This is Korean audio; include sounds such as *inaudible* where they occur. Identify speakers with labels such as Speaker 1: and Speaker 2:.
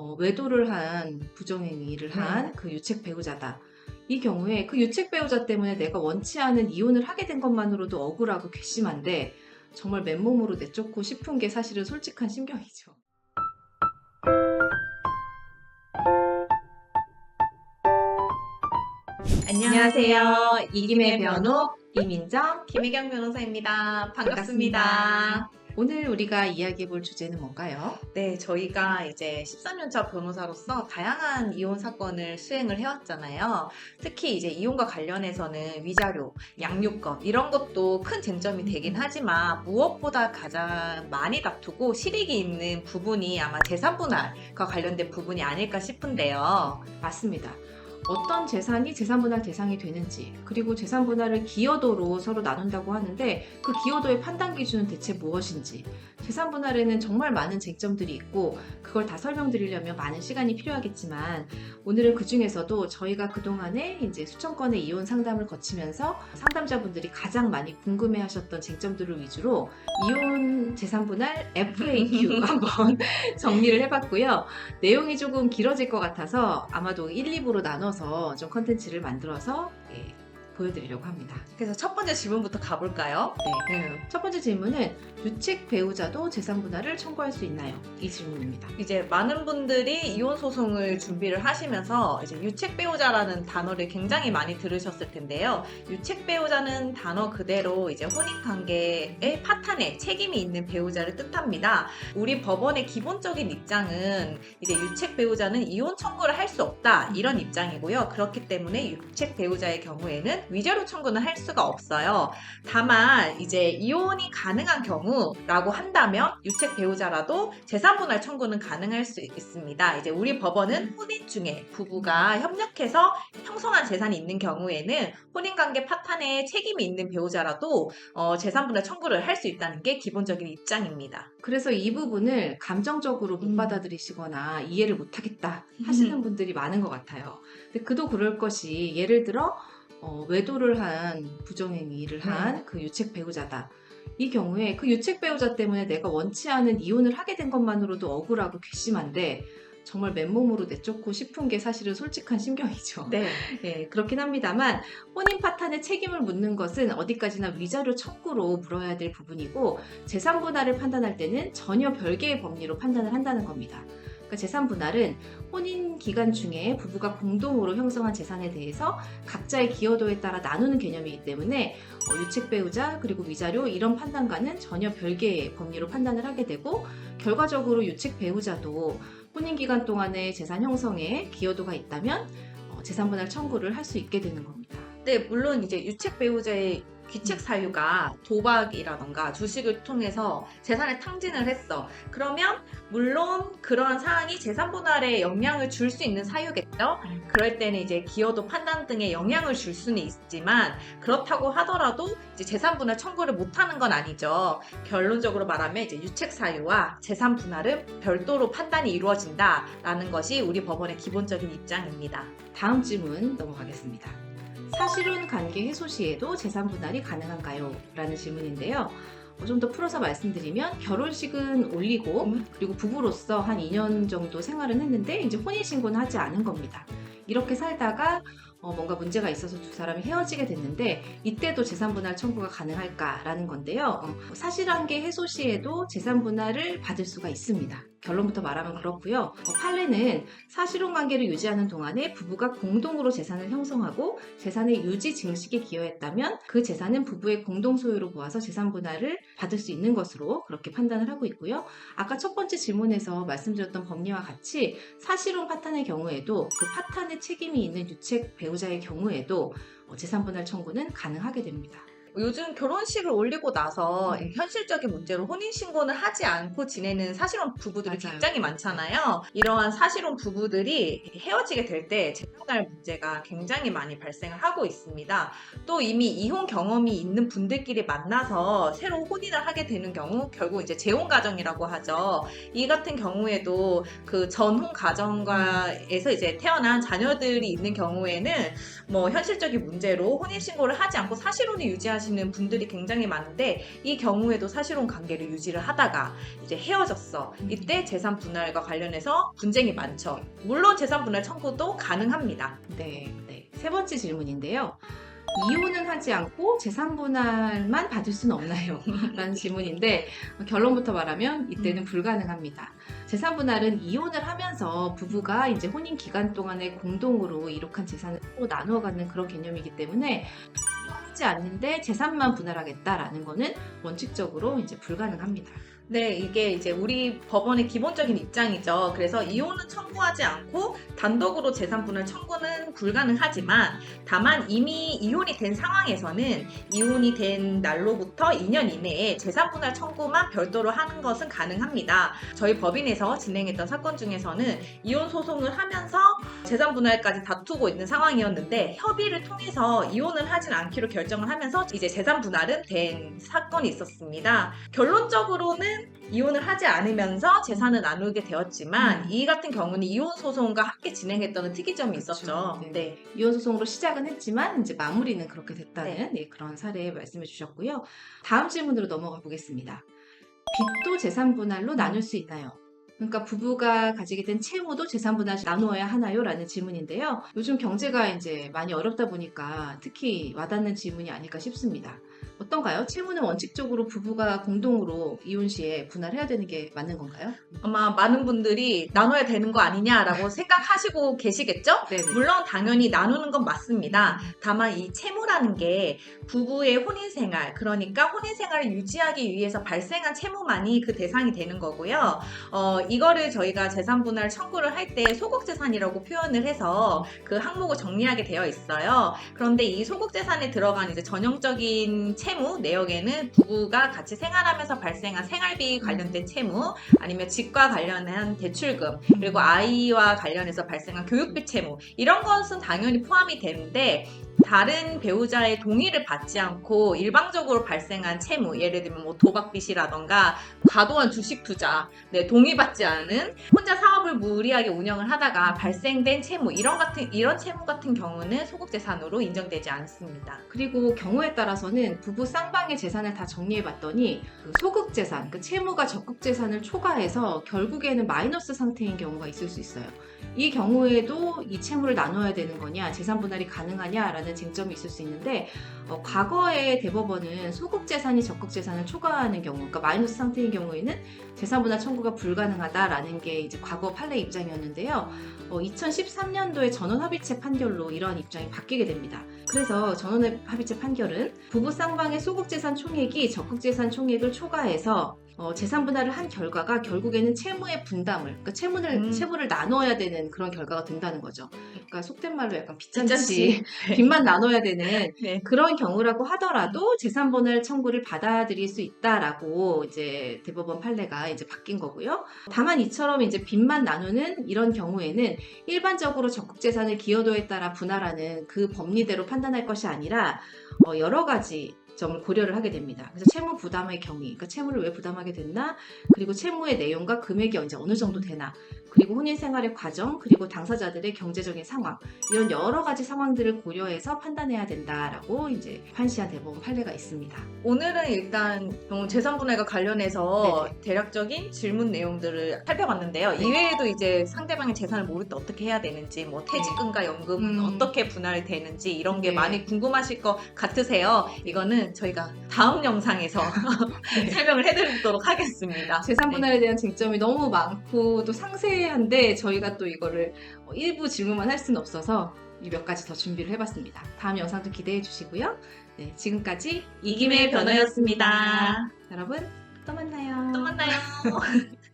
Speaker 1: 어, 외도를 한 부정행위를 한 그 유책 배우자다. 이 경우에 그 유책 배우자 때문에 내가 원치 않은 이혼을 하게 된 것만으로도 억울하고 괘씸한데 정말 맨몸으로 내쫓고 싶은 게 사실은 솔직한 심경이죠. 안녕하세요. 이김의 변호 이민정
Speaker 2: 김혜경 변호사입니다. 반갑습니다.
Speaker 1: 반갑습니다. 오늘 우리가 이야기해 볼 주제는 뭔가요?
Speaker 2: 네, 저희가 이제 13년차 변호사로서 다양한 이혼 사건을 수행을 해왔잖아요. 특히 이제 이혼과 관련해서는 위자료, 양육권 이런 것도 큰 쟁점이 되긴 하지만 무엇보다 가장 많이 다투고 실익이 있는 부분이 아마 재산분할과 관련된 부분이 아닐까 싶은데요.
Speaker 1: 맞습니다. 어떤 재산이 재산분할 대상이 되는지, 그리고 재산분할을 기여도로 서로 나눈다고 하는데 그 기여도의 판단 기준은 대체 무엇인지, 재산분할에는 정말 많은 쟁점들이 있고 그걸 다 설명드리려면 많은 시간이 필요하겠지만 오늘은 그 중에서도 저희가 그동안에 이제 수천 건의 이혼 상담을 거치면서 상담자분들이 가장 많이 궁금해 하셨던 쟁점들을 위주로 이혼 재산분할 FAQ *laughs* 한번 정리를 해봤고요. 내용이 조금 길어질 것 같아서 아마도 1, 2부로 나눠 서 좀 컨텐츠를 만들어서 예, 보여드리려고 합니다.
Speaker 2: 그래서 첫 번째 질문부터 가볼까요?
Speaker 1: 네. 첫 번째 질문은 유책 배우자도 재산 분할을 청구할 수 있나요? 이 질문입니다.
Speaker 2: 이제 많은 분들이 이혼 소송을 준비를 하시면서 이제 유책 배우자라는 단어를 굉장히 많이 들으셨을 텐데요. 유책 배우자는 단어 그대로 이제 혼인 관계의 파탄에 책임이 있는 배우자를 뜻합니다. 우리 법원의 기본적인 입장은 이제 유책 배우자는 이혼 청구를 할 수 없다 이런 입장이고요. 그렇기 때문에 유책 배우자의 경우에는 위자료 청구는 할 수가 없어요. 다만 이제 이혼이 가능한 경우라고 한다면 유책 배우자라도 재산분할 청구는 가능할 수 있습니다. 이제 우리 법원은 혼인 중에 부부가 협력해서 형성한 재산이 있는 경우에는 혼인관계 파탄에 책임이 있는 배우자라도 어, 재산분할 청구를 할 수 있다는 게 기본적인 입장입니다.
Speaker 1: 그래서 이 부분을 감정적으로 못
Speaker 2: 음.
Speaker 1: 받아들이시거나 이해를 못하겠다 하시는 분들이 많은 것 같아요. 근데 그도 그럴 것이 예를 들어 어, 외도를 한 부정행위를 한 그 유책 배우자다. 이 경우에 그 유책 배우자 때문에 내가 원치 않은 이혼을 하게 된 것만으로도 억울하고 괘씸한데 정말 맨몸으로 내쫓고 싶은 게 사실은 솔직한 심경이죠.
Speaker 2: 네. *laughs*
Speaker 1: 예, 그렇긴 합니다만 혼인 파탄의 책임을 묻는 것은 어디까지나 위자료 청구로 물어야 될 부분이고 재산 분할을 판단할 때는 전혀 별개의 법리로 판단을 한다는 겁니다. 그러니까 재산 분할은 혼인 기간 중에 부부가 공동으로 형성한 재산에 대해서 각자의 기여도에 따라 나누는 개념이기 때문에 어, 유책 배우자 그리고 위자료 이런 판단과는 전혀 별개의 법리로 판단을 하게 되고 결과적으로 유책 배우자도 혼인 기간 동안의 재산 형성에 기여도가 있다면 어, 재산 분할 청구를 할 수 있게 되는 겁니다.
Speaker 2: 네, 물론 이제 유책 배우자의 귀책 사유가 도박이라던가 주식을 통해서 재산을 탕진을 했어. 그러면 물론 그러한 사항이 재산 분할에 영향을 줄 수 있는 사유겠죠. 그럴 때는 이제 기여도 판단 등에 영향을 줄 수는 있지만 그렇다고 하더라도 이제 재산 분할 청구를 못 하는 건 아니죠. 결론적으로 말하면 이제 유책 사유와 재산 분할은 별도로 판단이 이루어진다라는 것이 우리 법원의 기본적인 입장입니다.
Speaker 1: 다음 질문 넘어가겠습니다. 사실혼 관계 해소 시에도 재산 분할이 가능한가요? 라는 질문인데요. 좀 더 풀어서 말씀드리면 결혼식은 올리고
Speaker 2: 음.
Speaker 1: 그리고 부부로서 한 2년 정도 생활은 했는데 이제 혼인 신고는 하지 않은 겁니다. 이렇게 살다가 어, 뭔가 문제가 있어서 두 사람이 헤어지게 됐는데 이때도 재산분할 청구가 가능할까라는 건데요. 어, 사실관계 해소 시에도 재산분할을 받을 수가 있습니다. 결론부터 말하면 그렇고요. 어, 판례는 사실혼 관계를 유지하는 동안에 부부가 공동으로 재산을 형성하고 재산의 유지 증식에 기여했다면 그 재산은 부부의 공동 소유로 보아서 재산 분할을 받을 수 있는 것으로 그렇게 판단을 하고 있고요. 아까 첫 번째 질문에서 말씀드렸던 법리와 같이 사실혼 파탄의 경우에도 그 파탄의 책임이 있는 유책 배우 자의 경우에도 어, 재산 분할 청구는 가능하게 됩니다.
Speaker 2: 요즘 결혼식을 올리고 나서
Speaker 1: 음.
Speaker 2: 현실적인 문제로 혼인신고는 하지 않고 지내는 사실혼 부부들이
Speaker 1: 맞아요.
Speaker 2: 굉장히 많잖아요. 이러한 사실혼 부부들이 헤어지게 될 때 재산할 문제가 굉장히 많이 발생을 하고 있습니다. 또 이미 이혼 경험이 있는 분들끼리 만나서 새로 혼인을 하게 되는 경우 결국 이제 재혼 가정이라고 하죠. 이 같은 경우에도 그 전혼 가정과에서 이제 태어난 자녀들이 있는 경우에는 뭐 현실적인 문제로 혼인신고를 하지 않고 사실혼을 유지하 시는 원하시는 분들이 굉장히 많은데 이 경우에도 사실혼 관계를 유지를 하다가 이제 헤어졌어. 이때 재산 분할과 관련해서 분쟁이 많죠. 물론 재산 분할 청구도 가능합니다.
Speaker 1: 네, 네. 세 번째 질문인데요. 이혼은 하지 않고 재산 분할만 받을 수는 없나요? *laughs* 라는 질문인데 결론부터 말하면 이때는 불가능합니다. 재산 분할은 이혼을 하면서 부부가 이제 혼인 기간 동안에 공동으로 이룩한 재산을 나누어 갖는 그런 개념이기 때문에 하지 않는데 재산만 분할하겠다라는 거는 원칙적으로 이제 불가능합니다.
Speaker 2: 네, 이게 이제 우리 법원의 기본적인 입장이죠. 그래서 이혼은 청구하지 않고 단독으로 재산 분할 청구는 불가능하지만 다만 이미 이혼이 된 상황에서는 이혼이 된 날로부터 2년 이내에 재산 분할 청구만 별도로 하는 것은 가능합니다. 저희 법인에서 진행했던 사건 중에서는 이혼 소송을 하면서 재산 분할까지 다투고 있는 상황이었는데 협의를 통해서 이혼을 하진 않기로 결정을 하면서 이제 재산 분할은 된 사건이 있었습니다. 결론적으로는 이혼을 하지 않으면서 재산을 나누게 되었지만
Speaker 1: 음.
Speaker 2: 이 같은 경우는 이혼 소송과 함께 진행했던 특이점이 있었죠.
Speaker 1: 그렇죠. 네.
Speaker 2: 네.
Speaker 1: 이혼 소송으로 시작은 했지만 이제 마무리는 그렇게 됐다는 예, 그런 사례 말씀해 주셨고요. 다음 질문으로 넘어가 보겠습니다. 빚도 재산 분할로 나눌 수 있나요? 그러니까 부부가 가지게 된 채무도 재산 분할 나누어야 하나요? 라는 질문인데요. 요즘 경제가 이제 많이 어렵다 보니까 특히 와닿는 질문이 아닐까 싶습니다. 어떤가요? 채무는 원칙적으로 부부가 공동으로 이혼 시에 분할해야 되는 게 맞는 건가요?
Speaker 2: 아마 많은 분들이 나눠야 되는 거 아니냐라고 *laughs* 생각하시고 계시겠죠?
Speaker 1: 네.
Speaker 2: 물론 당연히 나누는 건 맞습니다. 다만 이 채무라는 게 부부의 혼인 생활, 그러니까 혼인 생활을 유지하기 위해서 발생한 채무만이 그 대상이 되는 거고요. 어, 이거를 저희가 재산 분할 청구를 할 때 소극 재산이라고 표현을 해서 그 항목을 정리하게 되어 있어요. 그런데 이 소극 재산에 들어간 이제 전형적인 채무 내역에는 부부가 같이 생활하면서 발생한 생활비 관련된 채무, 아니면 집과 관련한 대출금, 그리고 아이와 관련해서 발생한 교육비 채무 이런 것은 당연히 포함이 되는데 다른 배우자의 동의를 받지 않고 일방적으로 발생한 채무 예를 들면 뭐 도박빚이라던가 과도한 주식 투자 네, 동의받지 않은 혼자 사업을 무리하게 운영을 하다가 발생된 채무 이런 같은 이런 채무 같은 경우는 소극 재산으로 인정되지 않습니다.
Speaker 1: 그리고 경우에 따라서는 부부 쌍방의 재산을 다 정리해 봤더니 그 소극 재산, 그 채무가 적극 재산을 초과해서 결국에는 마이너스 상태인 경우가 있을 수 있어요. 이 경우에도 이 채무를 나눠야 되는 거냐, 재산 분할이 가능하냐라는 쟁점이 있을 수 있는데 어, 과거의 대법원은 소극 재산이 적극 재산을 초과하는 경우, 그러니까 마이너스 상태인 경우에는 재산 분할 청구가 불가능하다라는 게 이제 과거 판례 입장이었는데요. 어, 2013년도에 전원합의체 판결로 이러한 입장이 바뀌게 됩니다. 그래서 전원합의체 판결은 부부 쌍방의 소극재산 총액이 적극 재산 총액을 초과해서 어, 재산 분할을 한 결과가 결국에는 채무의 분담을, 그러니까 채무를
Speaker 2: 음.
Speaker 1: 채무를 나눠야 되는 그런 결과가 된다는 거죠. 그러니까 속된 말로 약간
Speaker 2: 빚잔치. *laughs*
Speaker 1: 빚잔 치, 빚만 나눠야 되는
Speaker 2: 네.
Speaker 1: 그런 경우라고 하더라도 재산 분할 청구를 받아들일 수 있다라고 이제 대법원 판례가 이제 바뀐 거고요. 다만 이처럼 이제 빚만 나누는 이런 경우에는 일반적으로 적극 재산을 기여도에 따라 분할하는 그 법리대로 판단할 것이 아니라 어, 여러 가지 점을 고려를 하게 됩니다. 그래서 채무 부담의 경위, 그러니까 채무를 왜 부담하게 됐나, 그리고 채무의 내용과 금액이 이제 어느 정도 되나, 그리고 혼인 생활의 과정, 그리고 당사자들의 경제적인 상황 이런 여러 가지 상황들을 고려해서 판단해야 된다라고 이제 판시한 대법원 판례가 있습니다.
Speaker 2: 오늘은 일단 어, 재산 분할과 관련해서
Speaker 1: 네네.
Speaker 2: 대략적인 질문 내용들을 살펴봤는데요.
Speaker 1: 네.
Speaker 2: 이외에도 이제 상대방의 재산을 모를 때 어떻게 해야 되는지, 뭐 퇴직금과 연금은
Speaker 1: 음.
Speaker 2: 어떻게 분할이 되는지 이런 게
Speaker 1: 네.
Speaker 2: 많이 궁금하실 것 같으세요. 이거는 저희가 다음 영상에서 *laughs* 설명을 해드리도록 하겠습니다.
Speaker 1: 재산
Speaker 2: 네.
Speaker 1: 분할에 대한 쟁점이 너무 많고 또 상세한데 저희가 또 이거를 어, 일부 질문만 할 수는 없어서 이몇 가지 더 준비를 해봤습니다. 다음 영상도 기대해 주시고요. 네, 지금까지
Speaker 2: 이김의 변호였습니다.
Speaker 1: 여러분 또 만나요.
Speaker 2: 또 만나요. *laughs*